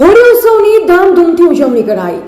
હોળી ઉત્સવની ધામધૂમથી ઉજવણી કરાઈ.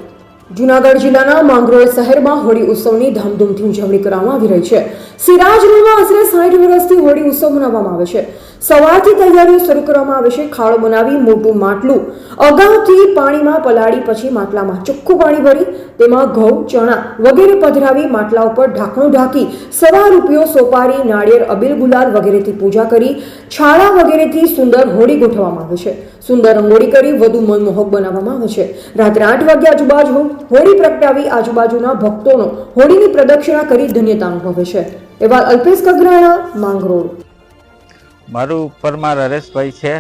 જુનાગઢ જિલ્લાના માંગરોળ શહેરમાં હોળી ઉત્સવની ધામધૂમથી ઉજવણી કરવામાં આવી રહી છે. સિરાજ રોડમાં આશરે સાઠ વર્ષથી હોળી ઉત્સવ મનાવવામાં આવે છે. સવારથી તૈયારીઓ શરૂ કરવામાં આવે છે. ખાડો બનાવી, મોટું માટલું, અગાઉથી પાણીમાં પલાળી, પછી માટલામાં ચોખ્ખું પાણી ભરી, તેમાં ઘઉં, ચણા વગેરે પધરાવી, માટલા ઉપર ઢાંકણું ઢાંકી સવા રૂપિયો, સોપારી, નાળિયેર, અબીલ ગુલાલ વગેરેથી પૂજા કરી છાળા વગેરેથી સુંદર હોળી ગોઠવવામાં આવે છે. સુંદર રંગોળી કરી વધુ મનમોહક બનાવવામાં આવે છે. રાત્રે આઠ વાગ્યા આજુબાજુ હોળી પ્રગટાવી આજુબાજુના ભક્તોનો હોળીની પ્રદક્ષિણા કરી ધન્યતા અનુભવે છે. એવા અલ્પેશ કગરાણા, માંગરોળ. મારું પરમાર હરેશભાઈ છે.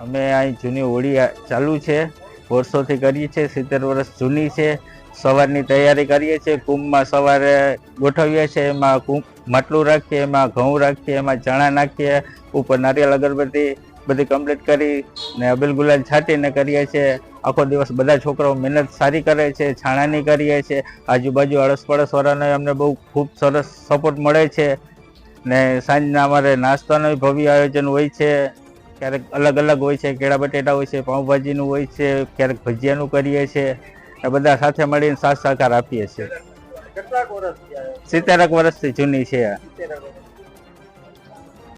અમે અહીં જૂની હોળી ચાલુ છે. વર્ષોથી કરીએ છીએ, સિત્તેર વર્ષ જૂની છે. સવારની તૈયારી કરીએ છીએ. કુંભમાં સવારે ગોઠવીએ છીએ, એમાં કુંભ માટલું રાખીએ, એમાં ઘઉં રાખીએ, એમાં ચણા નાખીએ, ઉપર નારિયેલ અગરબત્તી બધી કમ્પ્લીટ કરી ને અબિલ ગુલાલ છાંટીને કરીએ છીએ. આખો દિવસ બધા છોકરાઓ મહેનત સારી કરે છે છાણાની કરીએ છીએ આજુબાજુ અડસ પડસવાળાને અમને બહુ ખૂબ સરસ સપોર્ટ મળે છે. ને સાંજના અમારે નાસ્તાનું ભવ્ય આયોજન હોય છે ક્યારેક અલગ અલગ હોય છે કેળા બટેટા હોય છે પાઉંભાજીનું હોય છે ક્યારેક ભજીયાનું કરીએ છીએ બધા સાથે મળીને સાથ સહકાર આપીએ છીએ. સિત્તેરક વર્ષથી જૂની છે